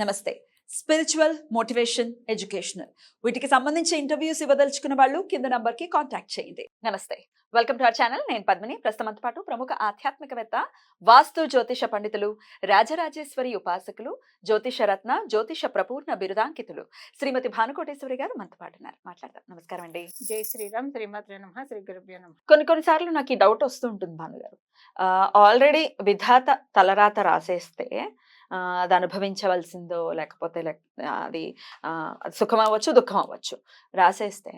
నమస్తే. Spiritual motivation educational వీటికి సంబంధించి ఇంటర్వ్యూస్ ఇవ్వదలుచుకున్న వాళ్ళు కింద నంబర్కి కాంటాక్ట్ చేయండి. నమస్తే. వెల్కమ్ టు అవర్ ఛానల్ నేను పద్మిని. ప్రస్తుతం పాటు ప్రముఖ ఆధ్యాత్మికవేత్త వాస్తు జ్యోతిష పండితులు రాజరాజేశ్వరి ఉపాసకులు జ్యోతిష రత్న జ్యోతిష ప్రపూర్ణ బిరుదాంకితులు శ్రీమతి భానుకోటేశ్వరి గారు మనతో పాటు ఉన్నారు. మాట్లాడదాం. నమస్కారం అండి. జై శ్రీరామ్. శ్రీమాత్రే నమ. శ్రీ గురుభ్యో నమ. కొన్ని కొన్నిసార్లు నాకు ఈ డౌట్ వస్తూ ఉంటుంది భానుగారు. ఆల్రెడీ విధాత తలరాత రాసేస్తే అది అనుభవించవలసిందో లేకపోతే అది సుఖం అవ్వచ్చు దుఃఖం అవ్వచ్చు రాసేస్తే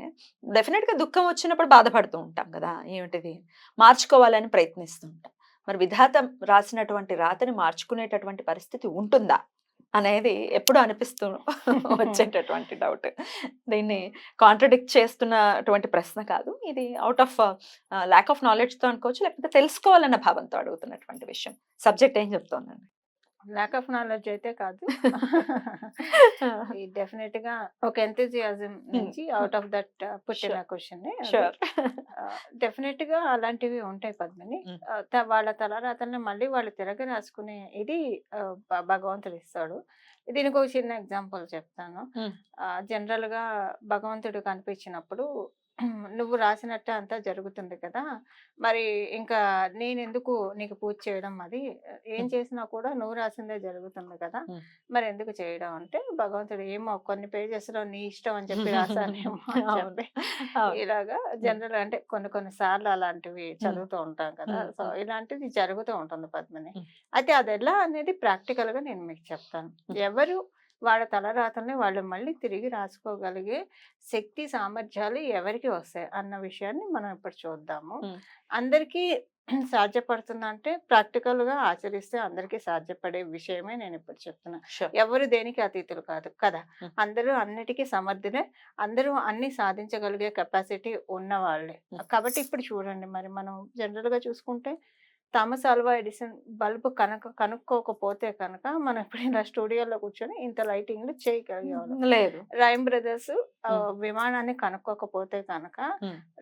డెఫినెట్గా దుఃఖం వచ్చినప్పుడు బాధపడుతూ ఉంటాం కదా! ఏమిటిది? మార్చుకోవాలని ప్రయత్నిస్తూ ఉంటాం. మరి విధాత రాసినటువంటి రాతని మార్చుకునేటటువంటి పరిస్థితి ఉంటుందా? అనేది ఎప్పుడు అనిపిస్తూ వచ్చేటటువంటి డౌట్. దీన్ని కాంట్రడిక్ట్ చేస్తున్నటువంటి ప్రశ్న కాదు. ఇది అవుట్ ఆఫ్ ల్యాక్ ఆఫ్ నాలెడ్జ్తో అనుకోవచ్చు లేకపోతే తెలుసుకోవాలన్న భావంతో అడుగుతున్నటువంటి విషయం. సబ్జెక్ట్ ఏం చెప్తోందండి? ల్యాక్ ఆఫ్ నాలెడ్జ్ అయితే కాదు. డెఫినెట్గా ఒక ఎంతజియాజం నుంచి అవుట్ ఆఫ్ దట్ పుట్టిన. క్వశ్చన్ డెఫినెట్గా అలాంటివి ఉంటాయి పద్మని. త- వాళ్ళ తలరాతల్ని మళ్ళీ వాళ్ళు తిరగ రాసుకునే ఇది భ- భగవంతుడు ఇస్తాడు. దీనికి ఒక చిన్న ఎగ్జాంపుల్ చెప్తాను. జనరల్గా భగవంతుడు కనిపించినప్పుడు నువ్వు రాసినట్టే అంతా జరుగుతుంది కదా మరి ఇంకా నేను ఎందుకు నీకు పూజ చేయడం అది ఏం. చేసినా కూడా నువ్వు రాసిందే జరుగుతుంది కదా. మరి ఎందుకు చేయడం అంటే భగవంతుడు ఏమో కొన్ని పేజెస్లో నీ ఇష్టం అని చెప్పి రాశానేమో అని. చెప్పి ఇలాగా జనరల్ అంటే కొన్ని కొన్ని సార్లు అలాంటివి చదువుతూ ఉంటాం కదా. సో ఇలాంటిది జరుగుతూ ఉంటుంది పద్మని. అయితే అది ఎలా అనేది ప్రాక్టికల్గా నేను మీకు చెప్తాను. ఎవరు వాళ్ళ తలరాతల్ని వాళ్ళు మళ్ళీ తిరిగి రాసుకోగలిగే శక్తి సామర్థ్యాలు ఎవరికి వస్తాయి అన్న విషయాన్ని మనం ఇప్పుడు చూద్దాము. అందరికీ సాధ్యపడుతుందా అంటే ప్రాక్టికల్గా ఆచరిస్తే అందరికీ సాధ్యపడే విషయమే నేను ఇప్పుడు చెప్తున్నా. ఎవరు దేనికి అతీతులు కాదు. కదా. అందరూ అన్నిటికీ సమర్థులే. అందరూ అన్ని సాధించగలిగే కెపాసిటీ ఉన్న వాళ్ళే. కాబట్టి ఇప్పుడు చూడండి మరి మనం జనరల్గా చూసుకుంటే థామస్ ఆల్వా ఎడిసన్ బల్బ్ కనుక కనుక్కోకపోతే కనుక మనం ఇప్పుడు ఇలా స్టూడియోలో కూర్చొని ఇంత లైటింగ్ చేయగలిగేవాళ్ళం. లేదు. Wright brothers. విమానాన్ని కనుక్కోకపోతే కనుక.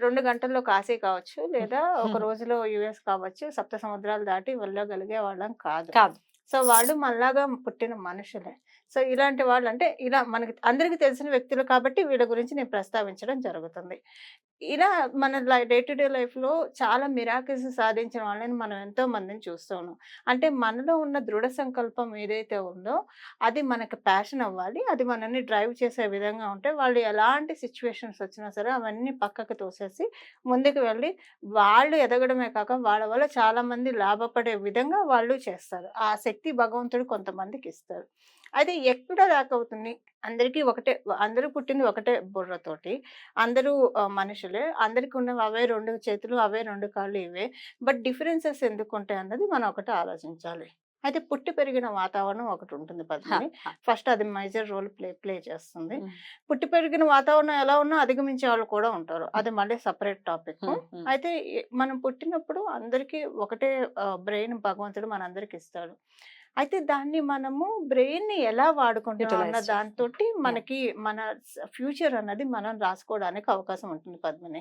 రెండు గంటల్లో కాశీ కావచ్చు లేదా ఒక. రోజులో యుఎస్ కావచ్చు సప్త సముద్రాలు దాటి వెళ్ళగలిగే వాళ్ళం కాదు. కాదు. సో వాళ్ళు మనలాగా పుట్టిన మనుషులే. సో ఇలాంటి వాళ్ళు అంటే ఇలా మనకి అందరికీ తెలిసిన వ్యక్తులు కాబట్టి వీళ్ళ గురించి నేను ప్రస్తావించడం జరుగుతుంది. ఇలా మన డే టు డే లైఫ్లో చాలా మిరాకిల్స్ సాధించిన వాళ్ళని మనం ఎంతో మందిని చూస్తూ ఉన్నాం. అంటే మనలో ఉన్న దృఢ సంకల్పం ఏదైతే ఉందో అది మనకి ప్యాషన్ అవ్వాలి. అది మనల్ని డ్రైవ్ చేసే విధంగా ఉంటే వాళ్ళు ఎలాంటి సిచ్యువేషన్స్ వచ్చినా సరే అవన్నీ పక్కకు తోసేసి ముందుకు వెళ్ళి వాళ్ళు ఎదగడమే కాక వాళ్ళ వల్ల చాలామంది లాభపడే విధంగా వాళ్ళు చేస్తారు. ఆ శక్తి భగవంతుడు కొంతమందికి ఇస్తారు. అయితే ఎక్కడ దాకా అవుతుంది? అందరికీ ఒకటే అందరూ పుట్టింది ఒకటే బుర్రతోటి అందరూ మనుషులు. మనుషులే అందరికీ ఉన్నవి అవే రెండు చేతులు అవే రెండు కాళ్ళు ఇవే. బట్ డిఫరెన్సెస్ ఎందుకు ఉంటాయి అన్నది మనం ఒకటి ఆలోచించాలి. అయితే పుట్టి పెరిగిన వాతావరణం ఒకటి ఉంటుంది పద్మిని. ఫస్ట్ అది మేజర్ రోల్ ప్లే ప్లే చేస్తుంది. పుట్టి పెరిగిన వాతావరణం ఎలా ఉన్నా అధిగమించే వాళ్ళు కూడా ఉంటారు. అది మళ్ళీ సపరేట్ టాపిక్ అయితే మనం పుట్టినప్పుడు అందరికీ ఒకటే బ్రెయిన్ భగవంతుడు మనందరికి ఇస్తాడు. అయితే దాన్ని మనము బ్రెయిన్ని ఎలా Utilize అన్న. దాంతో మనకి మన ఫ్యూచర్ అన్నది మనం రాసుకోవడానికి అవకాశం ఉంటుంది పద్మిని.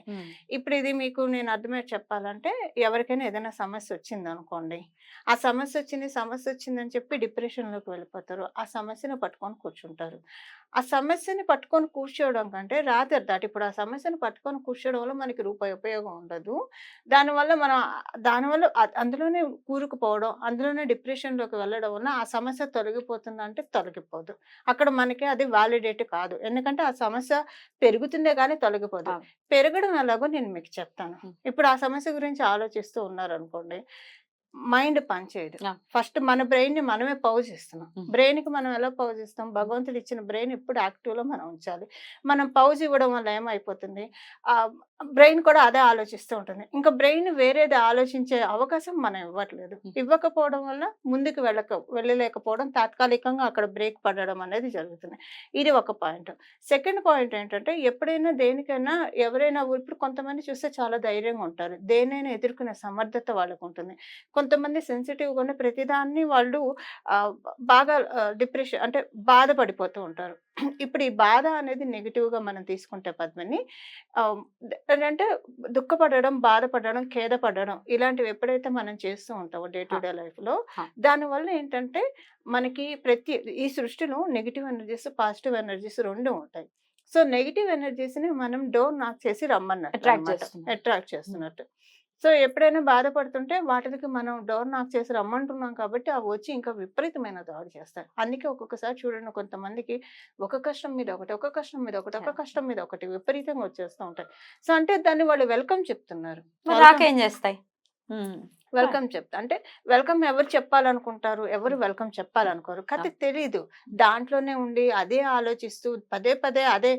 ఇప్పుడు ఇది మీకు నేను అర్థమయ్యే చెప్పాలంటే ఎవరికైనా ఏదైనా సమస్య వచ్చింది అనుకోండి ఆ సమస్య వచ్చింది సమస్య వచ్చిందని చెప్పి డిప్రెషన్లోకి వెళ్ళిపోతారు. ఆ సమస్యను పట్టుకొని కూర్చుంటారు. ఆ సమస్యని పట్టుకొని కూర్చోవడం కంటే రాదర్ దాట్ ఇప్పుడు ఆ సమస్యను పట్టుకొని కూర్చోవడం వల్ల మనకి రూపాయి ఉపయోగం ఉండదు. దానివల్ల మనం దానివల్ల అందులోనే కూరుకుపోవడం అందులోనే డిప్రెషన్లోకి వెళ్ళడం వల్ల ఆ సమస్య తొలగిపోతుందా అంటే తొలగిపోదు అక్కడ మనకి అది వ్యాలిడేట్ కాదు ఎందుకంటే ఆ సమస్య పెరుగుతుందే కానీ తొలగిపోదు. పెరగడం ఎలాగో నేను మీకు చెప్తాను. ఇప్పుడు ఆ సమస్య గురించి ఆలోచిస్తూ ఉన్నారు అనుకోండి మైండ్ పనిచేయదు. ఫస్ట్ మన బ్రెయిన్ని మనమే పౌజ్ ఇస్తున్నాం ఉం. బ్రెయిన్కి మనం ఎలా పౌజ్ ఇస్తాం భగవంతుడు ఇచ్చిన బ్రెయిన్ ఎప్పుడు యాక్టివ్లో మనం ఉంచాలి. మనం పౌజ్ ఇవ్వడం వల్ల ఏమైపోతుంది? ఆ బ్రెయిన్ కూడా అదే ఆలోచిస్తూ ఉంటుంది. ఇంకా బ్రెయిన్ వేరేది ఆలోచించే అవకాశం మనం ఇవ్వట్లేదు. ఇవ్వకపోవడం వల్ల ముందుకు వెళ్ళక వెళ్ళలేకపోవడం తాత్కాలికంగా అక్కడ బ్రేక్ పడడం అనేది జరుగుతుంది. ఇది ఒక పాయింట్. సెకండ్ పాయింట్ ఏంటంటే ఎప్పుడైనా దేనికైనా ఎవరైనా ఇప్పుడు కొంతమంది చూస్తే చాలా ధైర్యంగా ఉంటారు. దేనైనా ఎదుర్కొనే సమర్థత వాళ్ళకు ఉంటుంది. కొంతమంది సెన్సిటివ్గా ఉన్న ప్రతిదాన్ని వాళ్ళు బాగా డిప్రెషన్ అంటే బాధపడిపోతూ ఉంటారు. ఇప్పుడు ఈ బాధ అనేది నెగిటివ్గా మనం తీసుకుంటే పద్మని అంటే దుఃఖపడడం బాధపడడం ఖేదపడడం ఇలాంటివి ఎప్పుడైతే మనం చేస్తూ ఉంటామో డే టు డే లైఫ్లో. దానివల్ల ఏంటంటే మనకి ప్రతి ఈ సృష్టిలో నెగిటివ్ ఎనర్జీస్ పాజిటివ్ ఎనర్జీస్ రెండు ఉంటాయి. సో నెగిటివ్ ఎనర్జీస్ని మనం డోర్ నాక్ చేసి రమ్మన్నట్టు. అట్రాక్ట్ చేస్తున్నట్టు. సో ఎప్పుడైనా బాధపడుతుంటే వాటికి మనం డోర్ నాక్ చేసి రమ్మంటున్నాం కాబట్టి అవి వచ్చి ఇంకా విపరీతమైన దాడి చేస్తాయి. అందుకే ఒక్కొక్కసారి చూడండి కొంతమందికి ఒక కష్టం మీద ఒకటి ఒక కష్టం మీద ఒకటి ఒక. కష్టం మీద ఒకటి విపరీతంగా వచ్చేస్తూ ఉంటాయి. సో అంటే దాన్ని వాళ్ళు వెల్కమ్ చెప్తున్నారు. రాకేం చేస్తాయి. వెల్కమ్ చెప్తా అంటే వెల్కమ్ ఎవరు చెప్పాలనుకుంటారు? ఎవరు వెల్కమ్ చెప్పాలనుకోరు. కథ తెలీదు. దాంట్లోనే ఉండి అదే ఆలోచిస్తూ పదే పదే అదే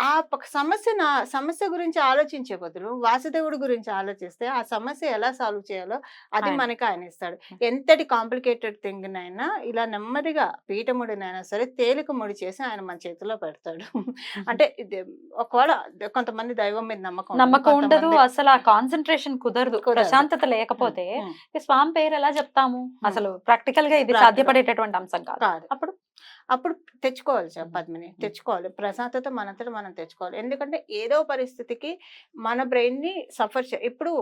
ఆ సమస్య నా సమస్య గురించి ఆలోచించే బదులు వాసుదేవుడి గురించి ఆలోచిస్తే ఆ సమస్య ఎలా సాల్వ్ చేయాలో అది. మనకి ఆయన ఇస్తాడు ఎంతటి కాంప్లికేటెడ్ థింగ్ నైనా ఇలా నెమ్మదిగా పీఠముడినైనా సరే తేలిక ముడి చేసి ఆయన మన చేతిలో పెడతాడు. అంటే ఇది ఒకవేళ కొంతమంది దైవం మీద నమ్మకం నమ్మకం ఉండదు. అసలు ఆ కాన్సన్ట్రేషన్ కుదరదు. ప్రశాంతత లేకపోతే స్వామి పేరు ఎలా చెప్తాము? అసలు ప్రాక్టికల్గా ఇది. సాధ్యపడేటటువంటి అంశం కాదు. అప్పుడు అప్పుడు తెచ్చుకోవాలి సార్. పద్మిని. తెచ్చుకోవాలి ప్రశాంతత మనంతట మనం తెచ్చుకోవాలి ఎందుకంటే ఏదో పరిస్థితికి మన బ్రెయిన్ని సఫర్ చే ఇప్పుడు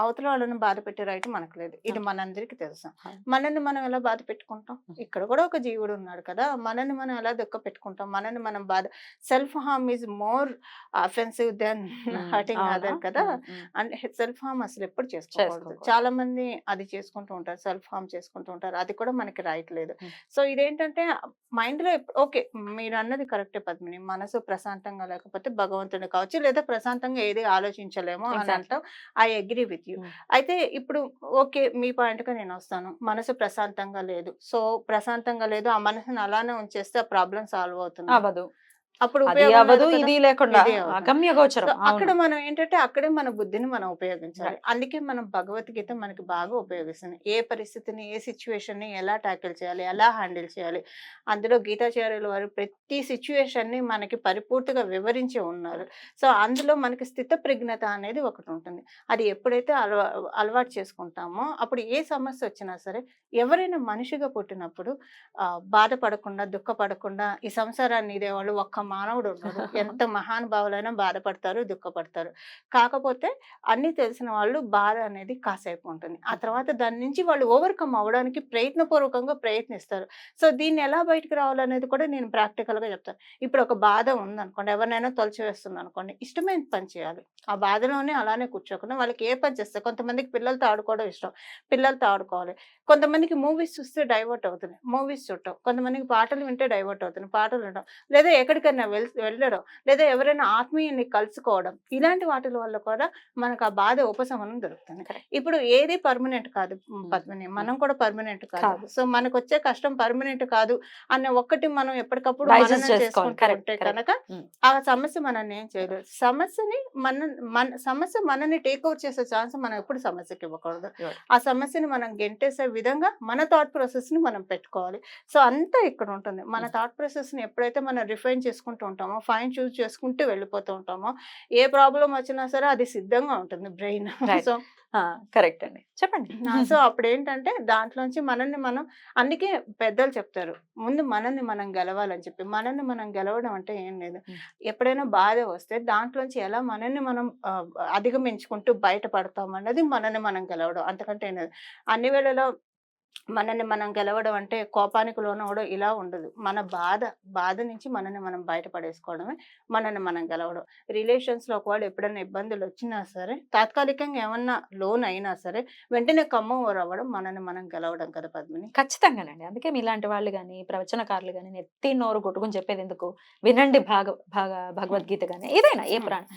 అవతల వాళ్ళని బాధ పెట్టే రైట్ మనకు లేదు. ఇది మనందరికీ తెలుసు. మనల్ని మనం ఎలా బాధ పెట్టుకుంటాం. ఇక్కడ కూడా ఒక జీవుడు ఉన్నాడు కదా. మనల్ని మనం ఎలా దుఃఖ పెట్టుకుంటాం? మనల్ని మనం బాధ self harm is more offensive than hurting? Other కదా. అంటే సెల్ఫ్ హార్మ్ అసలు ఎప్పుడు చేసుకోకూడదు. చాలా మంది అది చేసుకుంటూ ఉంటారు. సెల్ఫ్ హార్మ్ చేసుకుంటూ ఉంటారు. అది కూడా మనకి రైట్ లేదు. సో ఇదేంటంటే మైండ్లో ఓకే. మీరు అన్నది కరెక్టే పద్మిని. మనసు ప్రశాంతంగా లేకపోతే భగవంతుని కావచ్చు లేదా ప్రశాంతంగా ఏది ఆలోచించలేమో అని. అంటాం. I agree with you. అయితే ఇప్పుడు ఓకే మీ పాయింట్గా నేను వస్తాను మనసు ప్రశాంతంగా లేదు. సో ప్రశాంతంగా లేదు. ఆ మనసుని అలానే ఉంచేస్తే ఆ ప్రాబ్లం సాల్వ్ అవుతుంది. అవ్వదు. అప్పుడు అది అవ్వదు. ఇది లేకుండా. అగమ్య గోచరం అక్కడ. మనం ఏంటంటే అక్కడే మన బుద్ధిని మనం ఉపయోగించాలి. అందుకే మనం భగవద్గీత మనకి బాగా ఉపయోగిస్తుంది ఏ పరిస్థితిని ఏ సిచ్యువేషన్ని ఎలా ట్యాకిల్ చేయాలి ఎలా హ్యాండిల్ చేయాలి అందులో గీతాచార్యుల వారు ప్రతి సిచ్యువేషన్ని మనకి పరిపూర్తిగా వివరించి ఉన్నారు సో అందులో మనకి స్థిత ప్రజ్ఞత అనేది ఒకటి ఉంటుంది అది ఎప్పుడైతే అలవా అలవాటు చేసుకుంటామో అప్పుడు ఏ సమస్య వచ్చినా సరే ఎవరైనా మనిషిగా పుట్టినప్పుడు బాధపడకుండా దుఃఖపడకుండా ఈ సంసారాన్ని ఇదే వాళ్ళు ఒక్క మానవుడు ఉన్నాడు ఎంత మహానుభావులైనా బాధపడతారు దుఃఖపడతారు. కాకపోతే అన్ని తెలిసిన వాళ్ళు బాధ అనేది కాసేపు ఉంటుంది ఆ తర్వాత దాని నుంచి వాళ్ళు ఓవర్కమ్ అవ్వడానికి ప్రయత్నపూర్వకంగా ప్రయత్నిస్తారు. సో దీన్ని ఎలా బయటకు రావాలనేది కూడా నేను practical గా చెప్తాను. ఇప్పుడు ఒక బాధ ఉందనుకోండి ఎవరినైనా తొలచివేస్తుంది అనుకోండి ఇష్టమైన పని చేయాలి. ఆ బాధలోనే అలానే కూర్చోకుండా వాళ్ళకి ఏ పని చేస్తారు కొంతమందికి పిల్లలతో ఆడుకోవడం ఇష్టం. పిల్లలతో ఆడుకోవాలి. కొంతమందికి మూవీస్ చూస్తే డైవర్ట్ అవుతుంది మూవీస్ చూడటం. కొంతమందికి పాటలు వింటే డైవర్ట్ అవుతుంది పాటలు వినడం లేదా ఎక్కడికైనా వెళ్ వెళ్ళడం లేదా ఎవరైనా ఆత్మీయుని కలుసుకోవడం ఇలాంటి వాటి వల్ల కూడా మనకు ఆ బాధ ఉపశమనం దొరుకుతుంది. ఇప్పుడు ఏది పర్మనెంట్ కాదు పద్మిని మనం కూడా పర్మనెంట్ కాదు. సో మనకు వచ్చే కష్టం పర్మనెంట్ కాదు అన్న ఒక్కటి మనం ఎప్పటికప్పుడు. చేసుకుంటూ. కనుక. ఆ సమస్య మనల్ని ఏం చేయలేదు సమస్యని మన మన సమస్య మనని టేక్ ఓవర్ చేసే ఛాన్స్ మనం ఎప్పుడు సమస్యకి ఇవ్వకూడదు. ఆ సమస్యని మనం గెంటేసే విధంగా మన థాట్ ప్రాసెస్ని మనం పెట్టుకోవాలి సో అంతా ఇక్కడ ఉంటుంది మన. థాట్ ప్రాసెస్ని ఎప్పుడైతే మనం రిఫైన్ చేసుకుంటూ ఉంటామో? ఫైన్ చూస్ చేసుకుంటూ వెళ్ళిపోతూ ఉంటామో? ఏ ప్రాబ్లం వచ్చినా సరే అది సిద్ధంగా ఉంటుంది బ్రెయిన్. సో కరెక్ట్ అండి. చెప్పండి. సో అప్పుడు ఏంటంటే దాంట్లోంచి మనల్ని మనం అందుకే పెద్దలు చెప్తారు. ముందు మనల్ని మనం గెలవాలని చెప్పి. మనల్ని మనం గెలవడం అంటే ఏం లేదు. ఎప్పుడైనా బాధ వస్తే దాంట్లోంచి ఎలా మనల్ని మనం అధిగమించుకుంటూ బయటపడతాం అన్నది మనల్ని మనం గెలవడం అంతకంటే ఏం లేదు. అన్ని వేళలో మనల్ని మనం గెలవడం అంటే కోపానికి లోనవడం ఇలా ఉండదు. మన బాధ బాధ నుంచి మనల్ని మనం బయటపడేసుకోవడమే మనల్ని మనం గెలవడం. రిలేషన్స్లో ఒకవేళ ఎప్పుడైనా ఇబ్బందులు వచ్చినా సరే తాత్కాలికంగా ఏమన్నా లోన్ అయినా సరే వెంటనే కమ్మ అవ్వడం మనల్ని మనం గెలవడం కదా పద్మిని. ఖచ్చితంగానండి. అందుకే మీలాంటి వాళ్ళు కానీ ప్రవచనకారులు కానీ నెత్తి నోరు కొట్టుకుని చెప్పేది ఎందుకు? వినండి భాగ భాగ భగవద్గీత కానీ ఏదైనా ఏ పురాణం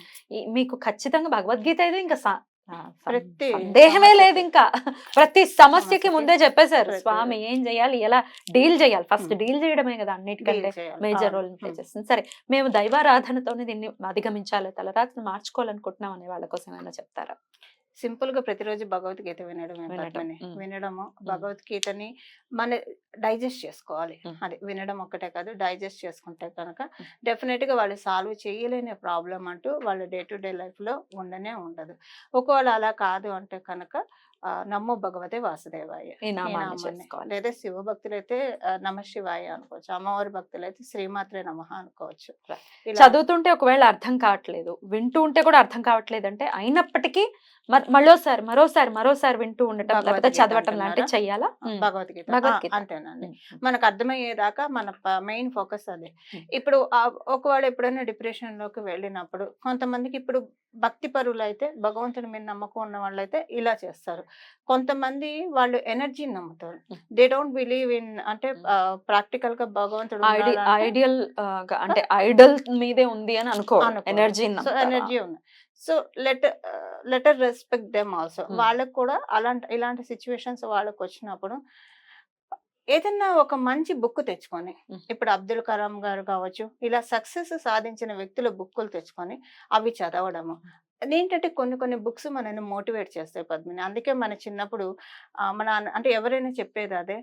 మీకు ఖచ్చితంగా భగవద్గీత అయితే ఇంకా ప్రతి సందేహమే సమస్యకి. లేదు ఇంకా ప్రతి సమస్యకి ముందే చెప్పేశారు స్వామి ఏం చేయాలి ఎలా డీల్ చేయాలి ఫస్ట్. డీల్ చేయడమే కదా అన్నిటికంటే. మేజర్. Role play. చేస్తుంది సరే మేము దైవారాధనతోనే దీన్ని అధిగమించాలి తలరాత్రి మార్చుకోవాలనుకుంటున్నాం అనే వాళ్ళ కోసం ఏమైనా చెప్తారా సింపుల్గా ప్రతిరోజు భగవద్గీత వినడమే వినడం. పద్మని. వినడము భగవద్గీతని మన డైజెస్ట్ చేసుకోవాలి. అది వినడం ఒక్కటే కాదు డైజెస్ట్ చేసుకుంటే కనుక. డెఫినెట్గా వాళ్ళు సాల్వ్ చేయలేని ప్రాబ్లం అంటూ వాళ్ళ డే టు డే లైఫ్లో ఉండనే ఉండదు. ఒకవేళ అలా కాదు అంటే కనుక ఆ, నమో భగవతే వాసుదేవాయ. లేదా శివ భక్తులు అయితే నమ శివాయ అనుకోవచ్చు. అమ్మవారి భక్తులు అయితే శ్రీమాత్రే నమ అనుకోవచ్చు. చదువుతుంటే ఒకవేళ అర్థం కావట్లేదు వింటూ ఉంటే కూడా అర్థం కావట్లేదు అంటే అయినప్పటికీ మర్- మరోసారి మరోసారి మరోసారి వింటూ ఉండటం లేకపోతే చదవటం లాంటివి? చెయ్యాలా. భగవద్గీత భగవద్గీత. అంతేనండి. మనకు అర్థమయ్యేదాకా మన మెయిన్ ఫోకస్ అదే. ఇప్పుడు ఒకవేళ ఎప్పుడైనా డిప్రెషన్లోకి వెళ్ళినప్పుడు కొంతమందికి ఇప్పుడు భక్తి పరులు అయితే భగవంతుడి మీద నమ్మకం ఉన్న వాళ్ళైతే ఇలా చేస్తారు కొంతమంది వాళ్ళు ఎనర్జీని నమ్ముతారు. దే డోంట్ బిలీవ్ ఇన్ అంటే ప్రాక్టికల్గా భగవంతుడు ఐడియల్ అంటే ఐడల్ మీదే ఉంది అని అనుకో. ఎనర్జీ ఎనర్జీ ఉంది so let letter respect them also. వాళ్ళకు కూడా అలాంటి ఇలాంటి సిచ్యువేషన్స్ వాళ్ళకి వచ్చినప్పుడు ఏదన్నా ఒక మంచి బుక్ తెచ్చుకొని. ఇప్పుడు అబ్దుల్ కలాం గారు కావచ్చు ఇలా సక్సెస్ సాధించిన వ్యక్తుల బుక్కులు తెచ్చుకొని అవి చదవడము ఏంటంటే కొన్ని కొన్ని బుక్స్ మనల్ని మోటివేట్ చేస్తాయి పద్మిని. అందుకే మన చిన్నప్పుడు మన అంటే ఎవరైనా చెప్పేది అదే.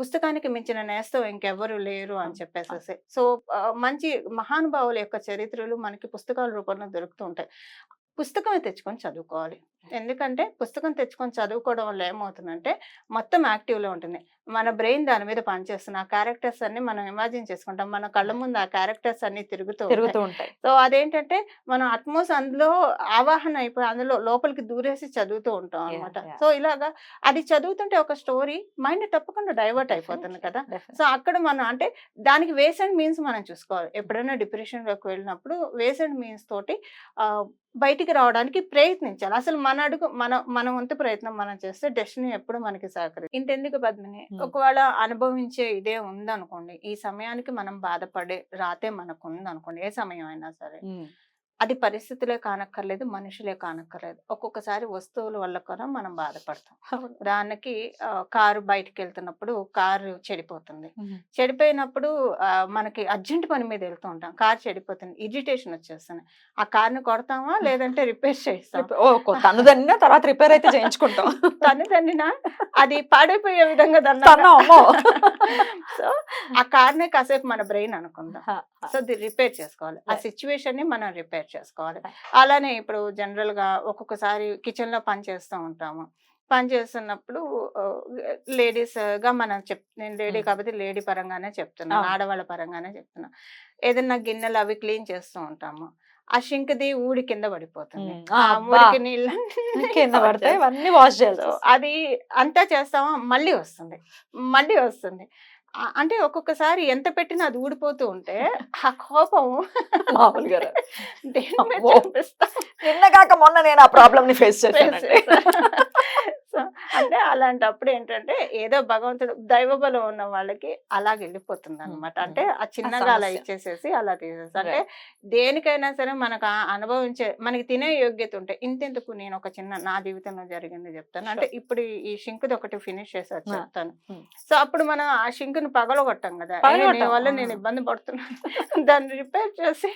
పుస్తకానికి మించిన నేస్తం ఇంకెవరు లేరు అని చెప్పేసేసి. సో మంచి మహానుభావుల యొక్క చరిత్రలు మనకి పుస్తకాల రూపంలో దొరుకుతూ ఉంటాయి. పుస్తకమే తెచ్చుకొని చదువుకోవాలి. ఎందుకంటే పుస్తకం తెచ్చుకొని చదువుకోవడం వల్ల ఏమవుతుందంటే మొత్తం యాక్టివ్లో ఉంటుంది. మన బ్రెయిన్ దాని మీద పనిచేస్తుంది. ఆ క్యారెక్టర్స్ అన్ని మనం ఇమాజిన్ చేసుకుంటాం. మన కళ్ళ ముందు ఆ క్యారెక్టర్స్ అన్ని తిరుగుతూ. తిరుగుతూ ఉంటాయి. సో అదేంటంటే మనం అట్మోస్ అందులో ఆవాహన అయిపోయి అందులో లోపలికి దూరేసి చదువుతూ ఉంటాం అనమాట. సో ఇలాగా అది చదువుతుంటే ఒక స్టోరీ మైండ్ తప్పకుండా డైవర్ట్ అయిపోతుంది కదా. సో అక్కడ మనం అంటే దానికి వేస్ అండ్ మీన్స్ మనం చూసుకోవాలి. ఎప్పుడైనా డిప్రెషన్లోకి వెళ్ళినప్పుడు వేస్ అండ్ మీన్స్ తోటి బయటికి రావడానికి ప్రయత్నించాలి. అసలు మన అడుగు మన మన వంతు ప్రయత్నం మనం చేస్తే డెస్టినీ ఎప్పుడు మనకి సహకరి ఇంతెందుకు పద్మిని. ఒకవేళ అనుభవించే ఇదే ఉందనుకోండి ఈ సమయానికి మనం బాధపడే రాతే మనకు ఉందనుకోండి ఏ సమయం అయినా సరే. అది పరిస్థితులే కానక్కర్లేదు మనుషులే కానక్కర్లేదు. ఒక్కొక్కసారి వస్తువుల వల్ల కూడా మనం బాధపడతాం. ఆ, కారు బయటికి వెళ్తున్నప్పుడు కారు చెడిపోతుంది. చెడిపోయినప్పుడు మనకి అర్జెంట్ పని మీద వెళ్తూ ఉంటాం. కార్ చెడిపోతుంది ఇరిటేషన్ వచ్చేస్తుంది. ఆ కార్ని కొడతామా లేదంటే రిపేర్ చేస్తాం తర్వాత రిపేర్ అయితే చేయించుకుంటాం. తను తన్నినా అది పాడైపోయే విధంగా దన్నా సో ఆ కార్నే కాసేపు మన బ్రెయిన్ అనుకుందాం. సో రిపేర్ చేసుకోవాలి. ఆ. సిచ్యువేషన్ని మనం రిపేర్ చేసుకోవాలి. అలానే ఇప్పుడు జనరల్గా ఒక్కొక్కసారి కిచెన్లో పని చేస్తూ ఉంటాము పని చేస్తున్నప్పుడు లేడీస్గా మనం చెప్ నేను లేడీ. కాబట్టి లేడీ పరంగానే చెప్తున్నాను. ఆడవాళ్ళ పరంగానే చెప్తున్నా ఏదైనా గిన్నెలు అవి క్లీన్ చేస్తూ ఉంటాము ఆ షింక్ది ఊడి కింద పడిపోతుంది. ఆ. మురికి నీళ్ళు కింద పడితే ఇవన్నీ వాష్ చేయాలి అది అంతా చేస్తామా మళ్ళీ వస్తుంది మళ్ళీ వస్తుంది అంటే ఒక్కొక్కసారి ఎంత పెట్టినా అది ఊడిపోతూ ఉంటే ఆ కోపం మామూలుగా రాదు. దేని మీద అమ్మో. చూపిస్తాం? నిన్న కాక మొన్న నేను ఆ ప్రాబ్లమ్ని ఫేస్ చేశానండి సో అంటే అలాంటప్పుడు ఏంటంటే ఏదో భగవంతుడు దైవ బలం ఉన్న వాళ్ళకి అలాగ వెళ్ళిపోతుంది అనమాట అంటే ఆ చిన్నగా అలా. ఇచ్చేసేసి అలా తీసేసి అంటే దేనికైనా సరే మనకు అనుభవించే మనకి తినే యోగ్యత ఉంటే ఇంతెందుకు నేను ఒక చిన్న నా జీవితంలో జరిగింది చెప్తాను. అంటే ఇప్పుడు ఈ- షింకుది ఒకటి ఫినిష్ చేసారు ఆ. చెప్తాను. సో అప్పుడు మనం ఆ షింకుని పగలగొట్టాం కదా. నీ వల్ల. నేను ఇబ్బంది పడుతున్నాను దాన్ని రిపేర్ చేసి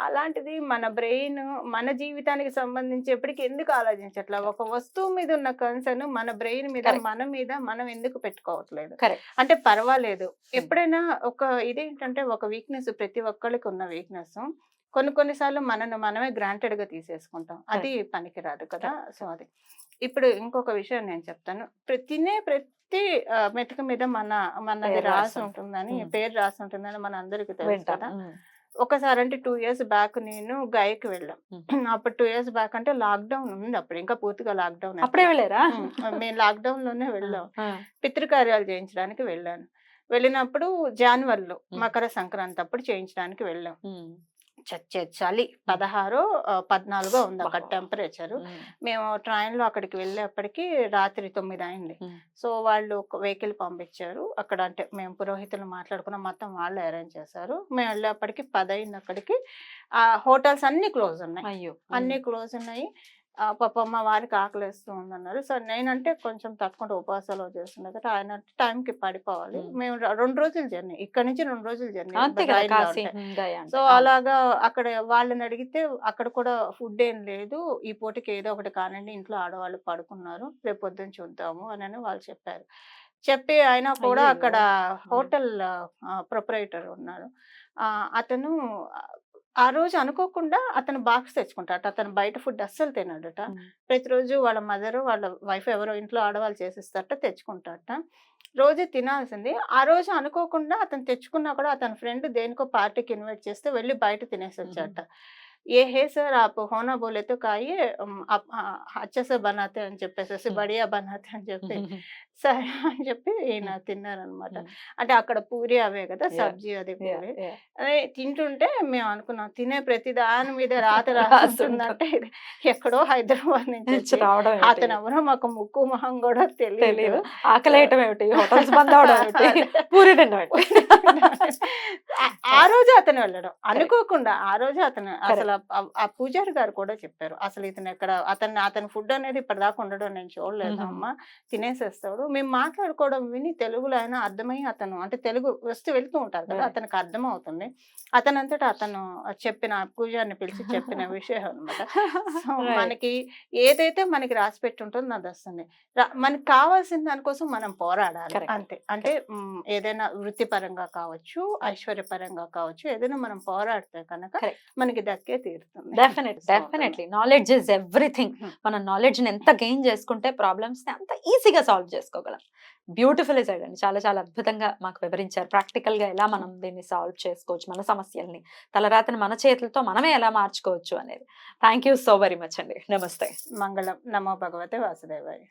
అలాంటిది మన బ్రెయిన్ మన జీవితానికి సంబంధించి ఎప్పటికీ ఎందుకు ఆలోచించట్లా? ఒక వస్తువు మీద ఉన్న కన్సర్న్ మన బ్రెయిన్ మీద. మన మీద మనం ఎందుకు పెట్టుకోవట్లేదు. అంటే పర్వాలేదు. ఎప్పుడైనా ఒక ఇదేంటంటే ఒక వీక్నెస్ ప్రతి ఒక్కరికి ఉన్న వీక్నెస్ కొన్ని కొన్నిసార్లు మనను మనమే గ్రాంటెడ్గా తీసేసుకుంటాం. అది పనికిరాదు కదా. సో అది. ఇప్పుడు ఇంకొక విషయం నేను చెప్తాను. ప్ర- తినే ప్రతి మెతుకు మీద మన మనది రాసి ఉంటుందని ఉమ్. పేరు రాసి ఉంటుందని మన అందరికి తెలుసు కదా. ఒకసారి అంటే టూ ఇయర్స్ బ్యాక్ నేను గైకి వెళ్ళాం. అప్పుడు టూ ఇయర్స్ బ్యాక్ అంటే లాక్డౌన్ ఉంది అప్పుడు ఇంకా పూర్తిగా లాక్డౌన్ అప్పుడే వెళ్ళారా? మేము లాక్డౌన్లోనే వెళ్ళాం. పితృకార్యాలు చేయించడానికి వెళ్ళాను. వెళ్ళినప్పుడు జాన్వరిలో. మకర సంక్రాంతి అప్పుడు చేయించడానికి వెళ్ళాం. చచ్చే చలి పదహారు పద్నాలుగో ఉంది అక్కడ. టెంపరేచర్. మేము ట్రైన్లో అక్కడికి వెళ్ళేప్పటికి రాత్రి తొమ్మిది అయింది. సో వాళ్ళు ఒక వెహికల్ పంపించారు. అక్కడ అంటే మేము పురోహితులు మాట్లాడుకున్న మొత్తం వాళ్ళు అరేంజ్ చేశారు. మేము వెళ్ళేప్పటికి పది అయింది అక్కడికి. ఆ హోటల్స్ అన్ని క్లోజ్ ఉన్నాయి. అయ్యో! అన్ని క్లోజ్ ఉన్నాయి. పాపం మా వారికి ఆకలిస్తూ ఉందన్నారు సో నేనంటే కొంచెం తట్టుకుంటే ఉపవాసాలు చేస్తున్నా కదా ఆయన టైంకి పడిపోవాలి. మ్మ్. రెండు రోజులు జర్నీ ఇక్కడ నుంచి రెండు రోజులు జర్నీ. సో అలాగా అక్కడ వాళ్ళని అడిగితే అక్కడ కూడా ఫుడ్ ఏం లేదు. ఈ పూటకి ఏదో ఒకటి కానండి ఇంట్లో ఆడవాళ్ళు పడుకున్నారు. రేపు పొద్దున్న చూద్దాము అని వాళ్ళు చెప్పారు. చెప్పి అయినా కూడా. అక్కడ హోటల్ ప్రొపరేటర్ ఉన్నారు. అతను ఆ రోజు అనుకోకుండా అతను బాక్స్ తెచ్చుకుంటాట అతను బయట ఫుడ్ అస్సలు తినడట. ప్రతిరోజు వాళ్ళ మదర్ వాళ్ళ వైఫ్ ఎవరో ఇంట్లో ఆడవాళ్ళు చేసిస్తారట తెచ్చుకుంటారట. రోజు తినాల్సింది. ఆ రోజు అనుకోకుండా అతను తెచ్చుకున్నా కూడా అతని ఫ్రెండ్ దేనికో పార్టీకి ఇన్వైట్ చేస్తే వెళ్ళి బయట తినేసి వచ్చాట ఏ హే సార్ ఆప్ హోనా బోలే తో కాయే అచ్చా బనాతే అని చెప్పేసి బడియా బనాతే అని చెప్పి సరే అని చెప్పి ఈయన తిన్నారనమాట. అంటే అక్కడ పూరి అవే కదా. సబ్జీ అది పూరి. అదే తింటుంటే మేము అనుకున్నాం తినే ప్రతి దాని మీద రాత రాస్తుందంటే ఎక్కడో హైదరాబాద్ నుంచి రావడం? అతను ఎవరో మాకు ముక్కు మొహం కూడా తెలియదు తెలియదు ఆకలేయటం ఏమిటి? హోటల్స్ బంద్ అవడం ఏమిటి? పూరి తినడం ఆ రోజు అతను వెళ్ళడం. అనుకోకుండా ఆ రోజు అతను అసలు ఆ- పూజారి గారు కూడా చెప్పారు అసలు ఇతను ఎక్కడ అతను అతని ఫుడ్ అనేది ఇప్పటిదాకా ఉండడం నేను చూడలేదు మ్మ్. అమ్మ తినేసేస్తాడు మేము మాట్లాడుకోవడం విని తెలుగులో అయినా అర్థమై అతను అంటే తెలుగు వస్తూ వెళ్తూ ఉంటారు కదా. అతనికి అర్థం అవుతుంది అతనంతటా అతను చెప్పిన పూజారిని పిలిచి చెప్పిన విషయం అనమాట సో. మనకి ఏదైతే మనకి రాసి పెట్టి ఉంటుందో అది వస్తుంది మనకి కావాల్సిన దానికోసం మనం పోరాడాలి. అంతే అంటే ఏదైనా వృత్తిపరంగా కావచ్చు ఐశ్వర్యపరంగా కావచ్చు ఏదైనా మనం పోరాడితే కనుక. మనకి దక్కే తీరుతుంది. Definite definitely knowledge is everything. మన నాలెడ్జ్ని ఎంత గెయిన్ చేసుకుంటే ప్రాబ్లమ్స్ని అంత ఈజీగా సాల్వ్ చేసుకోగలం. బ్యూటిఫుల్ సైడ్ అండి. చాలా చాలా అద్భుతంగా మాకు వివరించారు. ప్రాక్టికల్గా ఎలా మనం దీన్ని సాల్వ్ చేసుకోవచ్చు మన సమస్యల్ని తలరాతని మన చేతులతో మనమే ఎలా మార్చుకోవచ్చు అనేది. Thank you so very much అండి. నమస్తే. మంగళం. నమో భగవతే వాసుదేవాయ.